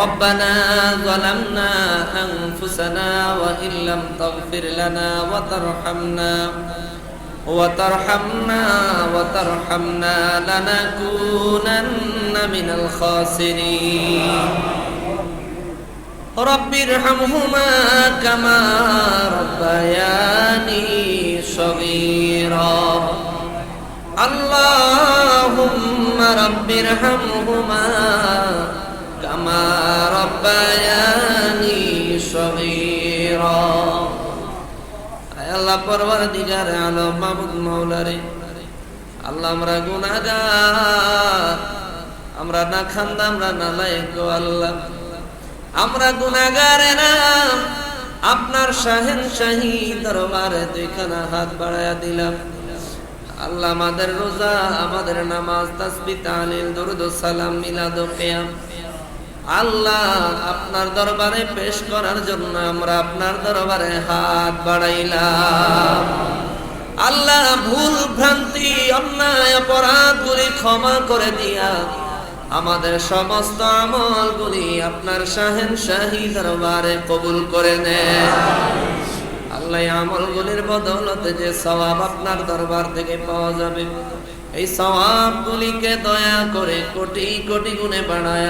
ربنا ظلمنا أنفسنا وإن لم تغفر لنا وترحمنا وترحمنا وترحمنا لنكونن من الخاسرين رب ارحمهما كما ربياني صغيرا اللهم رب ارحمهما كما ربياني صغيرا আয় আল্লাহ পরবার দিগার আলম মাহমুদ মৌলারে আল্লাহ আমরা গুনাগার আমরা না খান্দা আমরা না লায়ক গো আল্লাহ আমরা গুনাগারে না আপনার শাহেন শাহী দরবারে দুইখানা হাত বাড়ায়া দিলাম আল্লাহ আমাদের রোজা আমাদের নামাজ তাসবি তালিল দরুদ সালাম মিলাদ ও কিয়াম আল্লাহ আপনার দরবারে পেশ করার জন্য আমরা আপনার দরবারে হাত বাড়াইলাম। আল্লাহ ভুল ভ্রান্তি, অন্যায়, অপরাধগুলি ক্ষমা করে দিয়া আমাদের সমস্ত আমলগুলি আপনার শাহেন শাহী দরবারে কবুল করে নেন। আল্লাহ আমলগুলির বদৌলতে যে সওয়াব আপনার দরবার থেকে পাওয়া যাবে, এই সওয়াবগুলিকে দয়া করে কোটি কোটি গুণে বাড়ায়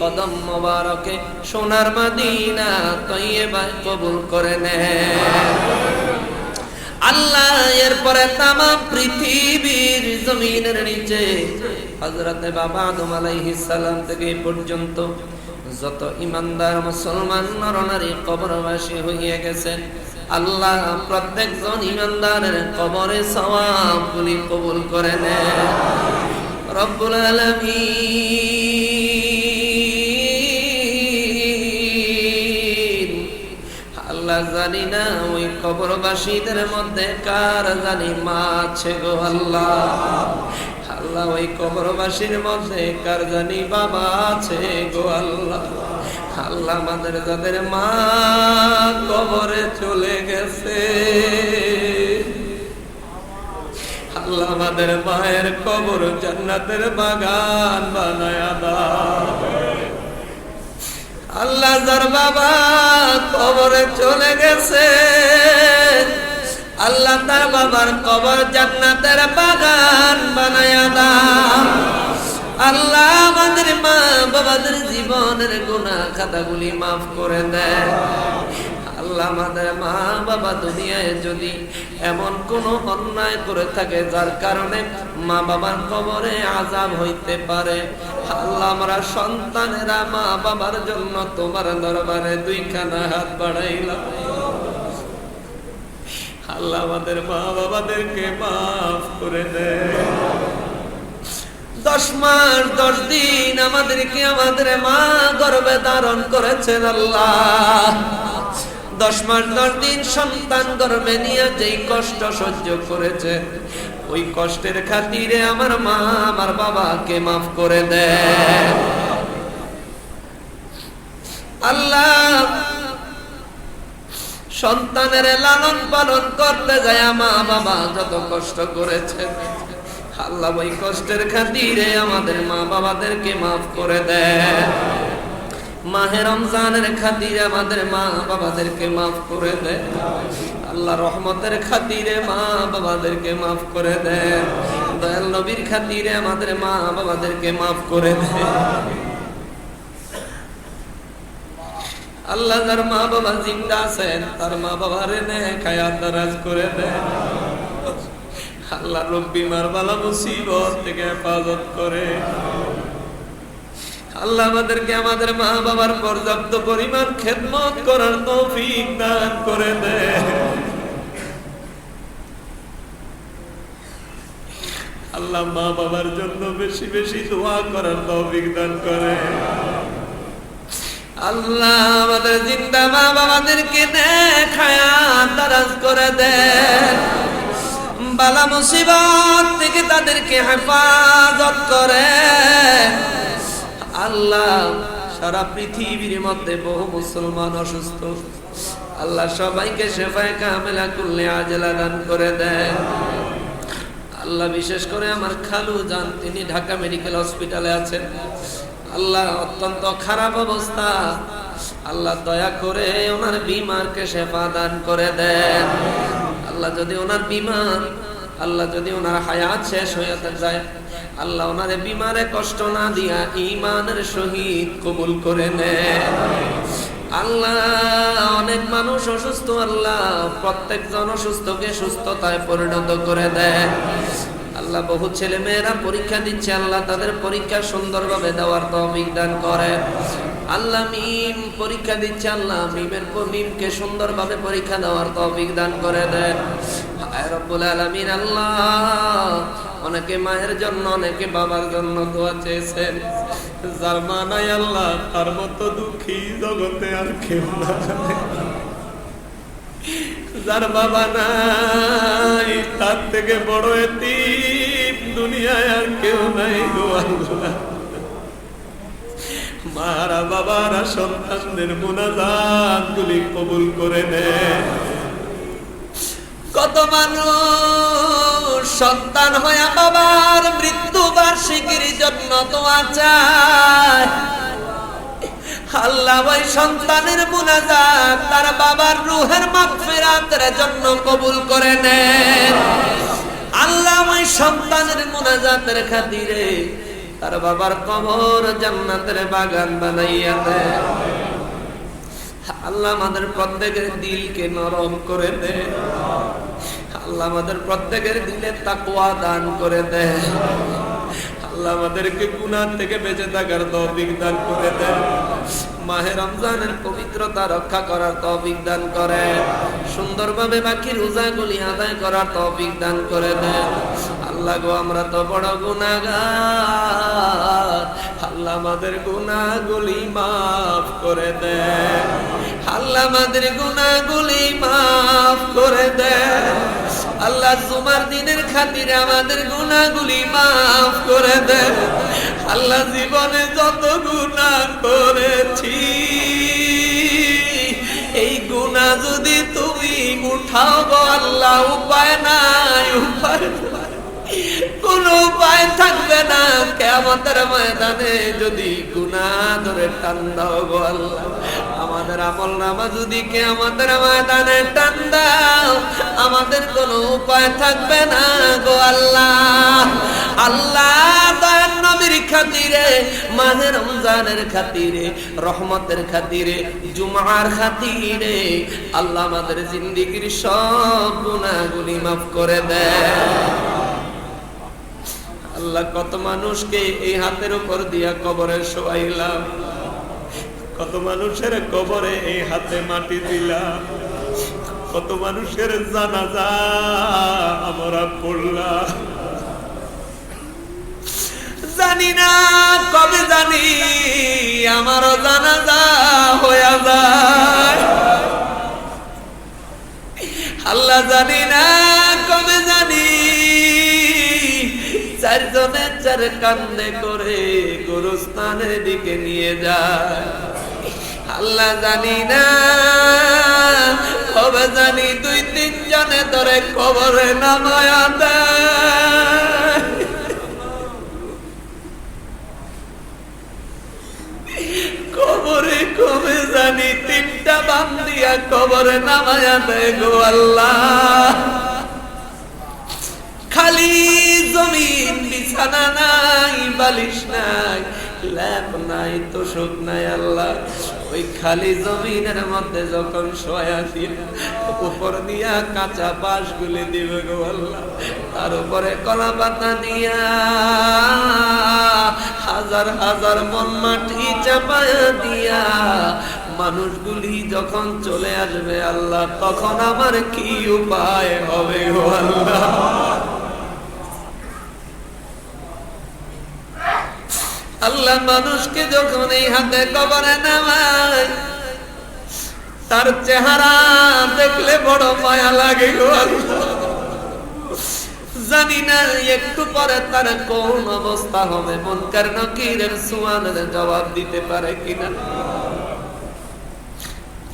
কদম মোবারকে সোনার মদিনা তৈয়বা কবুল করে নেন আল্লাহ এরপরে তাম পৃথিবীর জমিনের নিচে হজরতে বাবা আদম আলাইহিস সালাম থেকে পর্যন্ত যত ইমানদার মুসলমান নরনারী কবরবাসী হইয়া গেছেন, আল্লাহ প্রত্যেকজন ইমানদারের কবরে সওয়াবগুলি কবুল করে নেন। রব্বুল আলামিন জানি না ওই কবরবাসীদের মধ্যে কার জানি মা আছে গো আল্লাহ। আল্লাহ, ওই কবরবাসীর মধ্যে কার জানি বাবা আছে গো আল্লাহ। আল্লাহ আমাদের যাদের মা কবরে চলে গেছে। আল্লাহ আমাদের মায়ের কবর জান্নাতের বাগান বানায় দাও। আল্লাহ যার বাবা কবরে চলে গেছে। আল্লাহ তার বাবার কবর জান্নাতের বাগান বানায়া দাম আল্লাহ আমাদের মা বাবাদের জীবনের গুণা খাতাগুলি মাফ করে দেয়। আল্লাহ আমাদের মা বাবা দুনিয়ায় যদি এমন কোন অন্যায় করে থাকে, যার কারণে মা বাবার কবরে আজাব হইতে পারে। আল্লাহ আমরা সন্তানেরা মা বাবার জন্য তোমার দরবারে দুইখানা হাত আল্লাহ আমাদের মা বাবাদেরকে মাফ করে দশ মাস, দশ দিন আমাদেরকে আমাদের মা গর্বে ধারণ করেছেন আল্লাহ। দশ মাস, দশ দিন সন্তান গর্বে নিয়ে যেই কষ্ট সহ্য করেছে, ওই কষ্টের খাতিরে আমার মা আমার বাবাকে মাফ করে দেয় আল্লাহ সন্তানের লালন পালন করতে যায় মা বাবা, যত কষ্ট করেছে, আল্লাহ ওই কষ্টের খাতিরে আমাদের মা বাবাদেরকে মাফ করে দেয় মাহে রমজানের খাতিরে আমাদের মা বাবাদেরকে মাফ করে দেয়। আল্লাহ রহমতের খাতিরে মা বাবাদেরকে মাফ করে দেয়। দয়াল নবীর খাতিরে আমাদের মা বাবাদেরকে মাফ করে দেয়। আল্লাহ যার মা বাবা জিন্দা আছেন, তার মা বাবার এনে খায়াত করে দেয়। আল্লাহ রব্বি মার বালা মুসিবত থেকে হেফাজত করে। আল্লাহ আমাদেরকে আমাদের মা বাবার পর্যাপ্ত পরিমাণ খেদমত করার তৌফিক দান করে দেয় আল্লাহ মা বাবার জন্য বেশি বেশি দোয়া করার তৌফিক দান করে। আল্লাহ আমাদের জিন্দা মা বাবাদেরকে দেখায়া করে দেন বালা মুসিবত থেকে তাদেরকে হেফাজত করে। আল্লাহ, সারা পৃথিবীর মধ্যে বহু মুসলমান অসুস্থ। আল্লাহ সবাইকে শেফায় কামেলা করলে আজলা দান করে দেন। আল্লাহ বিশেষ করে আমার খালু যান তিনি ঢাকা মেডিকেল হসপিটালে আছেন। আল্লাহ অত্যন্ত খারাপ অবস্থা। আল্লাহ দয়া করে ওনার বিমারকে শেফা দান করে দেন। আল্লাহ যদি ওনার বিমার আল্লাহ যদি ওনার হায়াত শেষ হয়ে যায়, আল্লাহ ওনার বিমারে কষ্ট না দিয়া ইমানের সহিত কবুল করে নেন আল্লাহ, অনেক মানুষ অসুস্থ, আল্লাহ প্রত্যেকজন অসুস্থকে সুস্থতায় পরিণত করে দেয়। আল্লাহ বহু ছেলে মেয়েরা পরীক্ষা দিচ্ছে, আল্লাহ তাদের পরীক্ষা সুন্দরভাবে দেওয়ার তৌফিক দান করে। আল্লাহ মিম, পরীক্ষা দিচ্ছে আল্লাহ মিমের মিমকে সুন্দরভাবে পরীক্ষা দেওয়ার তৌফিক দান করে দেন। আল্লাহ। অনেকে মায়ের জন্য, অনেকে বাবার জন্য দোয়া চেয়েছেন। যার মা নাই আল্লাহ, তার মতো দুঃখী জগতে আর কেউ যার বাবা নাই, তার থেকে বড় এতিম দুনিয়ায় আর কেউ নাই আল্লাহ। মারা বাবারা সন্তানদের মোনাজাত গুলি কবুল করে কত মানুষ সন্তান হয়ে বাবার মৃত্যু বার্ষিকীর জন্য দোয়া চায়। আল্লাহ ওই সন্তানের মুনাজাত তার বাবার রুহের মাগফিরাতের জন্য কবুল করে নেন আল্লাহ ওই সন্তানের মুনাজাতের খাতিরে তার বাবার কবর জান্নাতের বাগান বানাইয়া দেয় আল্লাহ আমাদের প্রত্যেকের দিলকে নরম করে দে। আল্লাহ আমাদের প্রত্যেকের দিলে তাকুয়া দান করে দে। আল্লাহ আমাদেরকে গুনার থেকে বেঁচে থাকার তৌফিক দান করে দে মাহে রমজানের পবিত্রতা রক্ষা করার তৌফিক দান করে সুন্দরভাবে বাকি রোজাগুলি আদায় করার তৌফিক দান করে দে আল্লাহ গো, আমরা তো বড় গুনাহগার। আল্লাহ আমাদের গুনাহগুলি মাফ করে দে আল্লাহ আমাদের গুনাহগুলি মাফ করে দে আল্লাহ জুমার দিনের খাতিরে আমাদের গুনাহগুলি মাফ করে দে আল্লাহ জীবনে যত গুনাহ করেছি, এই গুনাহ যদি তুমি উঠাও আল্লাহ উপায় নাই, উপায় কোন উপায় থাকবে না। কেমতের ময়দানে যদি গুনা ধরে টান দাও আল্লাহ। আমাদের আমল নামা যদি কে আমাদের ময়দানে টান দাও, আমাদের কোনো উপায় থাকবে না গো আল্লাহ। আল্লাহ খাতিরে খাতিরে, রহমতের খাতিরে, জুমার খাতিরে আল্লাহ আমাদের সব মাফ করে আল্লাহ কত মানুষকে এই হাতের উপর দিয়া কবরে শোয়াইলাম। কত মানুষের কবরে এই হাতে মাটি দিলাম। কত মানুষের জানাজা আমরা পড়লাম। জানি না কবে জানি আমারও জানাজা হয়ে যায়। আল্লাহ জানি না কবে জানি চারজনে চার কান্দে করে গোরস্থানের দিকে নিয়ে যায়। আল্লাহ জানি না। কবে জানি দুই তিন জনে ধরে কবরে নামায়া দেয়। কবরে কবে জানি তিনটা বাম দিয়া কবরে নামায়া দেয় গো আল্লাহ। খালি জমিন বিছানা নাই, বালিশ নাই ল্যাপ নাই, তোষক নাই আল্লাহ। ওই খালি জমিনের মধ্যে যখন শোয়া দিল উপর দিয়া কাঁচা বাঁশ গুলি দিবে গো আল্লাহ, তার উপরে কলা পাতা দিয়া হাজার হাজার মন মাটি চাপায়া দিয়া মানুষগুলি যখন চলে আসবে আল্লাহ, তখন আমার কি উপায় হবে গো আল্লাহ? আল্লাহ মানুষকে যখন এই হাতে কবরে নামায়, তার চেহারা দেখলে বড় মায়া লাগে জানি না, একটু পরে তার কোন অবস্থা হবে নকিরের জবাব দিতে পারে কিনা?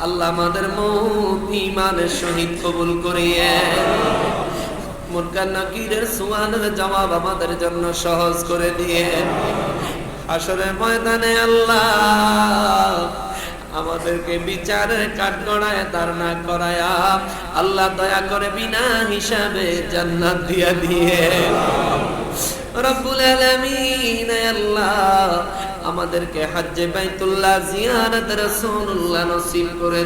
আল্লাহ আমাদের মৌত ইমানের সহিত কবুল করিয়ে মুনকার নকিরের সুয়ানের জবাব আমাদের জন্য সহজ করে দিয়ে আসলে ময়দানে আল্লাহ আমাদেরকে বিচারের কাঠগড়ায় দাঁড় না করায়া আল্লাহ দয়া করে বিনা হিসাবে জান্নাত দিয়া দিয়ে। রব্বুল আলামিন আল্লাহ, আমাদেরকে হজ্জে বাইতুল্লাহ জিয়ারত রাসূলুল্লাহ নসিব করে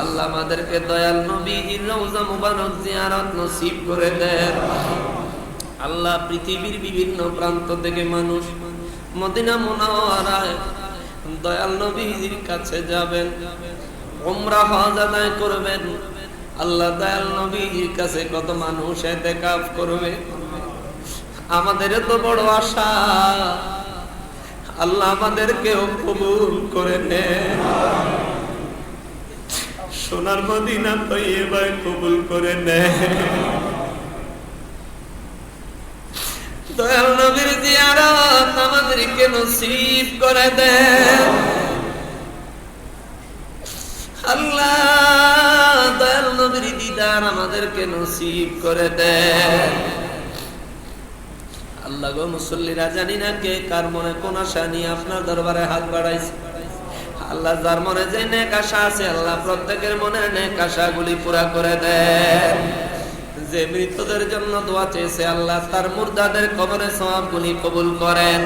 আল্লাহ আমাদেরকে দয়াল নবীর রওজা মুবারক জিয়ারত নসিব করে আল্লাহ পৃথিবীর বিভিন্ন প্রান্ত থেকে মানুষ মদিনা মুনাওয়ারায় দয়াল নবীর কাছে যাবেন ওমরা হজ আদায় করবেন। আল্লাহ দয়াল নবীর কাছে কত মানুষ এতে কাপ করবে। আমাদের তো বড় আশা। আল্লাহ আমাদেরকেও কবুল করে নে। সোনার মদিনা তো এবার কবুল করে নে। আল্লাহ গো মুসল্লিরা, জানি না কে কার মনে কোন আশা নিয়ে আপনার দরবারে হাত বাড়াইছে। আল্লাহ যার মনে যে নেক আশা আছে, আল্লাহ প্রত্যেকের মনে নেক আশাগুলি পুরা করে দেন। যে মৃতদের জন্য দোয়া চেয়েছে আল্লাহ, তার মুর্দাদের কবরে সওয়াবগুলি কবুল করেন।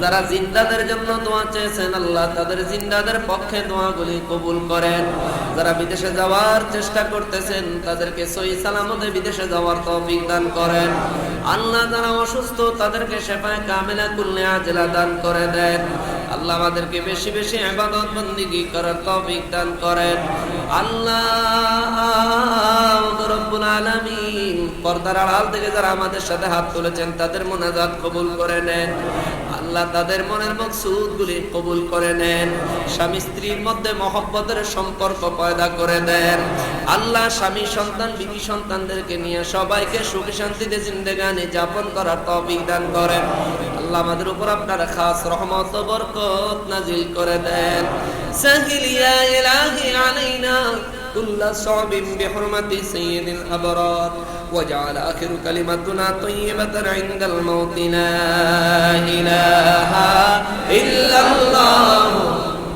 যারা জিন্দাদের জন্য দোয়া চেয়েছেন আল্লাহ, তাদের জিন্দাদের পক্ষে দোয়াগুলি কবুল করেন। যারা বিদেশে যাওয়ার চেষ্টা করতেছেন, তাদেরকে সহি সালামতে বিদেশে যাওয়ার তৌফিক দান করেন। আল্লাহ যারা অসুস্থ, তাদেরকে সেফায় কামেলা কুল্লে আজলা দান করে দেন। আল্লাহ আমাদেরকে বেশি বেশি ইবাদত বন্দিগি করার তৌফিক দান করেন। আল্লাহ পর্দার আড়াল থেকে যারা আমাদের সাথে হাত তুলেছেন, তাদের মোনাজাত কবুল করে নেন। আল্লাহ তাদের মনের মকসুদ গুলি কবুল করে নেন। স্বামী স্ত্রীর মধ্যে মহব্বতের সম্পর্ক পয়দা করে দেন। আল্লাহ স্বামী সন্তান, বিবি সন্তানদেরকে নিয়ে সবাইকে সুখী শান্তিতে জিন্দেগানি যাপন করার তৌফিক দান করেন। আল্লাহ আমাদের উপর আপনার খাস রহমত বরকত নাজিল করে দেন। সাহিলিয়া ইলাহি আলাইনা। كل صعب بحرمة سيد الأبرار. واجعل آخر كلمتنا طيبة عند الموت. لا إله إلا الله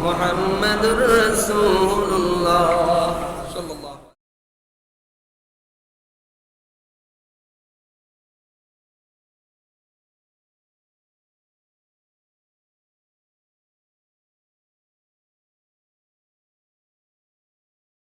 محمد رسول